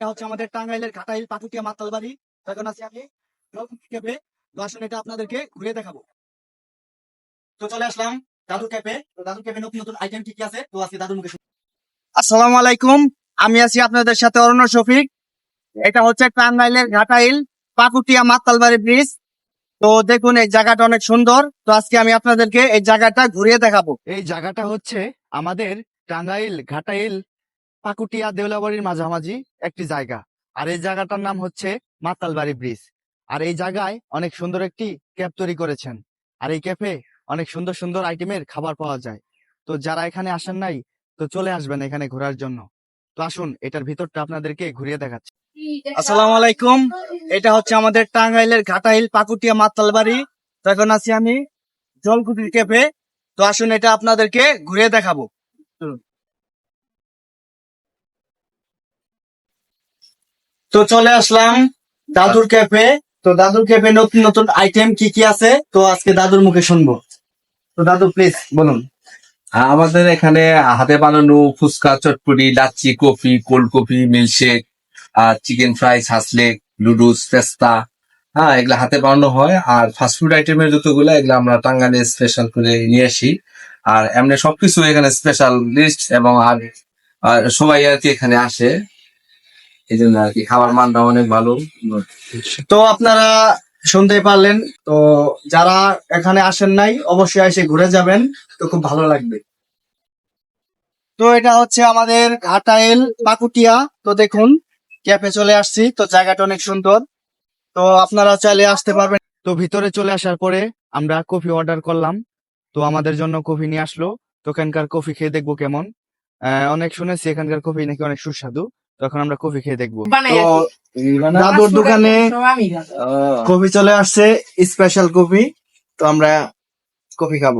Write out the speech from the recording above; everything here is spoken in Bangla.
এটা হচ্ছে আমাদের টাঙ্গাইলের ঘাটাইল পাকুটিয়া মাতাল বাড়ি তখন আছি আমি তো আসলে এটা আপনাদেরকে ঘুরে দেখাবো। তো চলে আসলাম দাদু ক্যাফে। তো দাদু ক্যাফে নতুন নতুন আইটেম কি কি আছে? তো আজকে মুখে। আসসালামু আলাইকুম। আমি আছি আপনাদের সাথে অরণ্য শফিক। এটা হচ্ছে টাঙ্গাইলের ঘাটাইল পাকুটিয়া মাতালবাড়ি ব্রিজ তো দেখুন এই জায়গাটা অনেক সুন্দর। তো আজকে আমি আপনাদেরকে এই জায়গাটা ঘুরিয়ে দেখাবো। এই জায়গাটা হচ্ছে আমাদের টাঙ্গাইল ঘাটাইল পাকুটিয়া দেউলাবাড়ির মাঝামাঝি একটি জায়গা। আর এই জায়গাটার নাম হচ্ছে মাতালবাড়ি ব্রিজ। আর এই জায়গায় অনেক সুন্দর একটি ক্যাফ তৈরি করেছেন। আর এই ক্যাফে অনেক সুন্দর সুন্দর আইটেমের খাবার পাওয়া যায়। তো যারা এখানে আসেন নাই, তো চলে আসবেন এখানে ঘোরার জন্য। তো আসুন, এটার ভিতরটা আপনাদেরকে ঘুরিয়ে দেখাচ্ছি। আসসালামু আলাইকুম। এটা হচ্ছে আমাদের টাঙ্গাইলের ঘাটাইল পাকুটিয়া মাতাল বাড়ি তো এখন আছি আমি জলকুটির ক্যাফে। তো আসুন, এটা আপনাদেরকে ঘুরিয়ে দেখাবো। চলুন। তো চলে আসলাম দাদুর ক্যাফে তো দাদুর ক্যাফে নতুন নতুন আইটেম কি কি আছে? তো আজকে দাদুর মুখে শুনব। তো দাদু প্লিজ বলুন। আমাদের এখানে হাতে বানানো fuchka, chotpoti, lassi, coffee, cold coffee, milkshake আর চিকেন ফ্রাই হাসলেক লুডুস পেস্তা হ্যাঁ এগুলো হাতে বানানো হয়। আর ফাস্টফুড আইটেমের যতগুলো, এগুলো আমরা টাঙ্গালে স্পেশাল করে নিয়ে আসি। আর এমনি সবকিছু এখানে স্পেশাল লিস্ট এবং আর সবাই আর কি এখানে আসে। এই জন্য আর কি, খাবার মানটা অনেক ভালো। তো আপনারা শুনতে পারলেন, তো যারা এখানে আসেন নাই, অবশ্যই এসে ঘুরে যাবেন, তো খুব ভালো লাগবে। তো এটা হচ্ছে আমাদের ঘাটাইল পাকুটিয়া তো দেখুন, ক্যাফে চলে আসছি, তো জায়গাটা অনেক সুন্দর। তো আপনারা চাইলে আসতে পারবেন, তো ভিতরে চলে আসার পরে আমরা কফি অর্ডার করলাম, তো আমাদের জন্য কফি নিয়ে আসলো। তো এখানকার কফি খেয়ে দেখব কেমন। অনেক শুনেছি এখানকার কফি নাকি অনেক সুস্বাদু। তখন আমরা কফি খেয়ে দেখব। তো দাদুর দোকানে কফি চলে আসছে স্পেশাল কফি। তো আমরা কফি খাব।